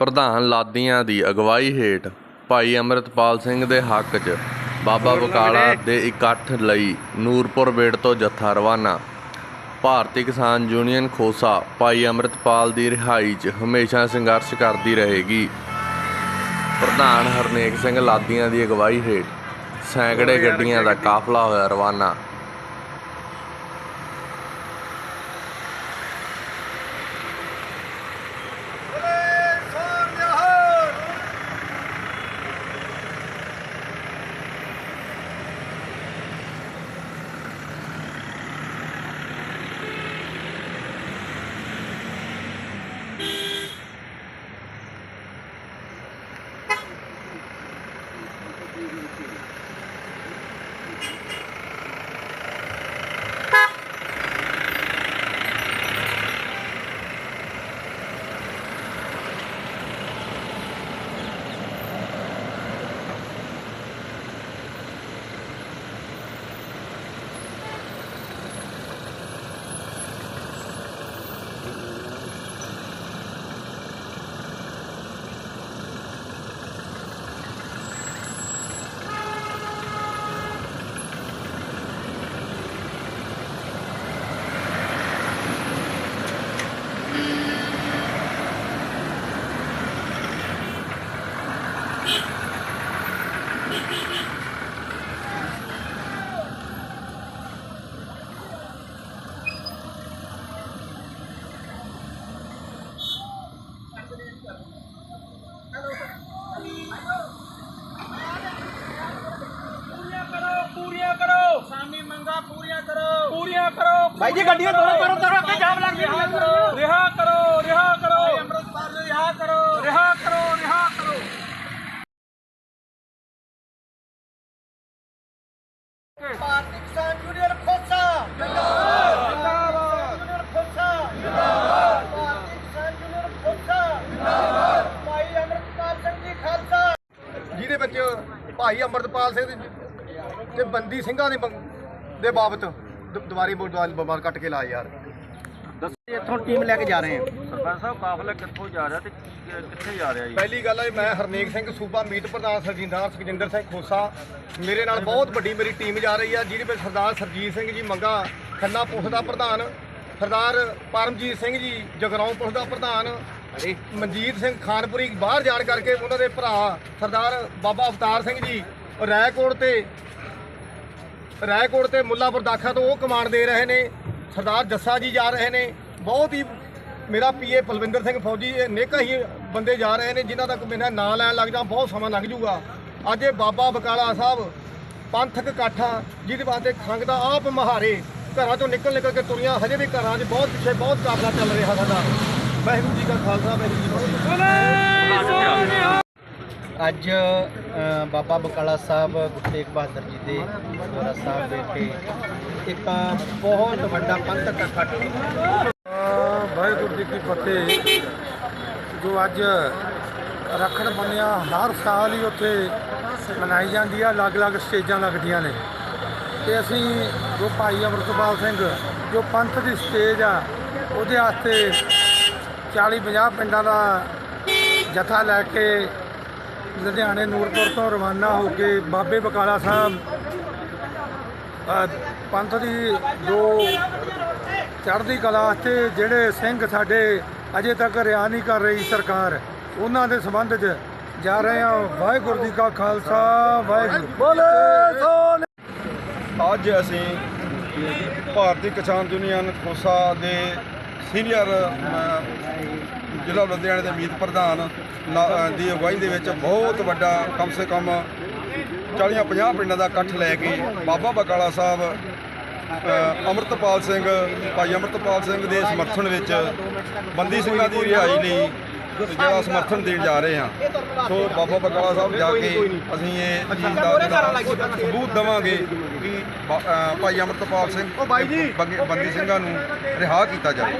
ਪ੍ਰਧਾਨ ਲਾਦੀਆਂ ਦੀ ਅਗਵਾਈ ਹੇਠ ਭਾਈ ਅੰਮ੍ਰਿਤਪਾਲ ਸਿੰਘ ਦੇ ਹੱਕ 'ਚ ਬਾਬਾ ਬਕਾਲਾ ਦੇ ਇਕੱਠ ਲਈ ਨੂਰਪੁਰ ਬੇੜ ਤੋਂ ਜੱਥਾ ਰਵਾਨਾ। ਭਾਰਤੀ ਕਿਸਾਨ ਯੂਨੀਅਨ ਖੋਸਾ ਭਾਈ ਅੰਮ੍ਰਿਤਪਾਲ ਦੀ ਰਿਹਾਈ 'ਚ ਹਮੇਸ਼ਾ ਸੰਘਰਸ਼ ਕਰਦੀ ਰਹੇਗੀ। ਪ੍ਰਧਾਨ ਹਰਨੇਕ ਸਿੰਘ ਲਾਦੀਆਂ ਦੀ ਅਗਵਾਈ ਹੇਠ ਸੈਂਕੜੇ ਗੱਡੀਆਂ ਦਾ ਕਾਫਲਾ ਹੋਇਆ ਰਵਾਨਾ। ਭਾਈ ਜੀ ਗੱਡੀਆਂ ਤੋੜੋ ਕਰੋ ਕਰੋ ਅੱਗੇ ਜਾਮ ਲੱਗ ਰਿਹਾ ਕਰੋ ਰਿਹਾ ਕਰੋ ਰਿਹਾ ਕਰੋ। ਅੰਮ੍ਰਿਤਪਾਲ ਨੂੰ ਰਿਹਾ ਕਰੋ। ਰਿਹਾ ਕਰੋ ਰਿਹਾ ਕਰੋ। ਭਾਰਤੀ ਕਿਸਾਨ ਯੂਨੀਅਨ ਖੋਸਾ ਜਿੰਦਾਬਾਦ। ਜਿੰਦਾਬਾਦ ਯੂਨੀਅਨ ਖੋਸਾ ਜਿੰਦਾਬਾਦ। ਭਾਰਤੀ ਕਿਸਾਨ ਯੂਨੀਅਨ ਖੋਸਾ ਜਿੰਦਾਬਾਦ। ਭਾਈ ਅਮਰਪਾਲ ਸਿੰਘ ਜੀ ਖਾਲਸਾ। ਜਿਹਦੇ ਵਿੱਚ ਭਾਈ ਅਮਰਪਾਲ ਸਿੰਘ ਤੇ ਬੰਦੀ ਸਿੰਘਾਂ ਦੇ ਦੇ ਬਾਬਤ ਦੁਬਾਰੇ ਬੋਲ ਬਿਮਾਰ ਕੱਟ ਕੇ ਲਾ ਯਾਰ। ਇੱਥੋਂ ਟੀਮ ਲੈ ਕੇ ਜਾ ਰਹੇ ਹਾਂ ਸਰਪੰਚ ਸਾਹਿਬ ਕਾਫਲਾ ਕਿੱਥੋਂ ਜਾ ਰਿਹਾ ਤੇ ਕੀ- ਕਿੱਥੇ ਜਾ ਰਿਹਾ ਜੀ? ਪਹਿਲੀ ਗੱਲ ਹੈ ਮੈਂ ਹਰਨੇਕ ਸਿੰਘ ਸੂਬਾ ਮੀਤ ਪ੍ਰਧਾਨ ਸਰਜਿੰਦਰ ਸੁਖਜਿੰਦਰ ਸਿੰਘ ਖੋਸਾ। ਮੇਰੇ ਨਾਲ ਬਹੁਤ ਵੱਡੀ ਮੇਰੀ ਟੀਮ ਜਾ ਰਹੀ ਆ ਜਿਹਦੇ ਵਿੱਚ ਸਰਦਾਰ ਸਰਜੀਤ ਸਿੰਘ ਜੀ ਮੰਗਾ ਖੰਨਾ ਪੁਲਿਸ ਦਾ ਪ੍ਰਧਾਨ ਸਰਦਾਰ ਪਰਮਜੀਤ ਸਿੰਘ ਜੀ ਜਗਰਾਉਂ ਪੁਲਿਸ ਦਾ ਪ੍ਰਧਾਨ ਮਨਜੀਤ ਸਿੰਘ ਖਾਨਪੁਰੀ ਬਾਹਰ ਜਾਣ ਕਰਕੇ ਉਹਨਾਂ ਦੇ ਭਰਾ ਸਰਦਾਰ ਬਾਬਾ ਅਵਤਾਰ ਸਿੰਘ ਜੀ ਰਾਏਕੋਟ ਤੇ ਰਾਏਕੋਟ ਤੇ ਮੁੱਲਾਪੁਰ ਦਾਖਾ ਤੋਂ ਉਹ ਕਮਾਂਡ ਦੇ ਰਹੇ ਨੇ, ਸਰਦਾਰ ਜੱਸਾ ਜੀ ਜਾ ਰਹੇ ਨੇ। ਬਹੁਤ ਹੀ ਮੇਰਾ ਪੀਏ ਪਲਵਿੰਦਰ ਸਿੰਘ ਫੌਜੀ, ਇਹ ਨੇਕਾ ਹੀ ਬੰਦੇ ਜਾ ਰਹੇ ਨੇ, ਜਿਨ੍ਹਾਂ ਤੱਕ ਮੇਰਾ ਨਾਂ ਲੈਣ ਲੱਗ ਜਾ ਬਹੁਤ ਸਮਾਂ ਲੱਗ ਜੂਗਾ ਅੱਜ ਇਹ ਬਾਬਾ ਬਕਾਲਾ ਸਾਹਿਬ, ਪੰਥਕ ਇਕੱਠਾ, ਜਿਹਦੇ ਵਾਸਤੇ ਖੰਗ ਦਾ ਆਪ ਮਹਾਰੇ ਘਰਾਂ ਤੋਂ ਨਿਕਲ ਨਿਕਲ ਕੇ ਤੁਰੀਆਂ, ਹਜੇ ਵੀ ਘਰਾਂ 'ਚ ਬਹੁਤ ਪਿੱਛੇ ਬਹੁਤ ਕਾਬਲਾ ਚੱਲ ਰਿਹਾ ਸਾਡਾ। ਵਾਹਿਗੁਰੂ ਜੀ ਕਾ ਖਾਲਸਾ, ਵਾਹਿਗੁਰੂ ਜੀ ਕੀ ਫਤਿਹ। ਅੱਜ ਬਾਬਾ ਬਕਾਲਾ ਸਾਹਿਬ ਗੁਰੂ ਤੇਗ ਬਹਾਦਰ ਜੀ ਦੇ ਗੁਰਦੁਆਰਾ ਸਾਹਿਬ ਵਿਖੇ ਇੱਕ ਬਹੁਤ ਵੱਡਾ ਪੰਥਕ ਇਕੱਠ ਵਾਹਿਗੁਰੂ ਜੀ ਕੀ ਫਤਿਹ। ਜੋ ਅੱਜ ਰੱਖੜ ਬੰਨਿਆ, ਹਰ ਸਾਲ ਹੀ ਉੱਥੇ ਮਨਾਈ ਜਾਂਦੀ ਆ, ਅਲੱਗ-ਅਲੱਗ ਸਟੇਜਾਂ ਲੱਗਦੀਆਂ ਨੇ। ਤੇ ਅਸੀਂ ਜੋ ਭਾਈ ਅਮਰਤਪਾਲ ਸਿੰਘ, ਜੋ ਪੰਥ ਦੀ ਸਟੇਜ ਆ, ਉਹਦੇ ਵਾਸਤੇ 40-50 ਪਿੰਡਾਂ ਦਾ ਜਥਾ ਲੈ ਕੇ ਲੁਧਿਆਣੇ ਨੂਰਪੁਰ ਤੋਂ ਰਵਾਨਾ ਹੋ ਕੇ ਬਾਬੇ ਬਕਾਲਾ ਸਾਹਿਬ ਪੰਥ ਦੀ ਜੋ ਚੜ੍ਹਦੀ ਕਲਾ ਤੇ ਜਿਹੜੇ ਸਿੰਘ ਸਾਡੇ ਅਜੇ ਤੱਕ ਰਿਆ ਨਹੀਂ ਕਰ ਰਹੀ ਸਰਕਾਰ ਉਹਨਾਂ ਦੇ ਸੰਬੰਧ 'ਚ ਜਾ ਰਹੇ ਹਾਂ ਵਾਹਿਗੁਰੂ ਜੀ ਕਾ ਖਾਲਸਾ ਵਾਹਿਗੁਰੂ ਬੋਲੇ ਅੱਜ ਅਸੀਂ ਭਾਰਤੀ ਕਿਸਾਨ ਯੂਨੀਅਨ ਖੋਸਾ ਦੇ ਸੀਨੀਅਰ ਜ਼ਿਲ੍ਹਾ ਲੁਧਿਆਣੇ ਦੇ ਮੀਤ ਪ੍ਰਧਾਨ ਲਾ- ਦੀ ਅਗਵਾਈ ਦੇ ਵਿੱਚ ਬਹੁਤ ਵੱਡਾ ਕਮ ਸੇ ਕਮ 40-50 ਪਿੰਡਾਂ ਦਾ ਇਕੱਠ ਲੈ ਕੇ ਬਾਬਾ ਬਕਾਲਾ ਸਾਹਿਬ ਅ, ਅੰਮ੍ਰਿਤਪਾਲ ਸਿੰਘ ਭਾਈ ਅੰਮ੍ਰਿਤਪਾਲ ਸਿੰਘ ਦੇ ਸਮਰਥਨ ਵਿੱਚ ਬੰਦੀ ਸਿੰਘਾਂ ਦੀ ਰਿਹਾਈ ਲਈ ਜਿਹੜਾ ਸਮਰਥਨ ਦੇਣ ਜਾ ਰਹੇ ਹਾਂ। ਸੋ ਬਾਬਾ ਬਕਾਲਾ ਸਾਹਿਬ ਜਾ ਕੇ ਅਸੀਂ ਇਹ ਚੀਜ਼ ਦਾ ਸਬੂਤ ਦੇਵਾਂਗੇ ਕਿ ਭਾਈ ਅੰਮ੍ਰਿਤਪਾਲ ਸਿੰਘ ਬੰਦੀ ਸਿੰਘਾਂ ਨੂੰ ਰਿਹਾ ਕੀਤਾ ਜਾਵੇ।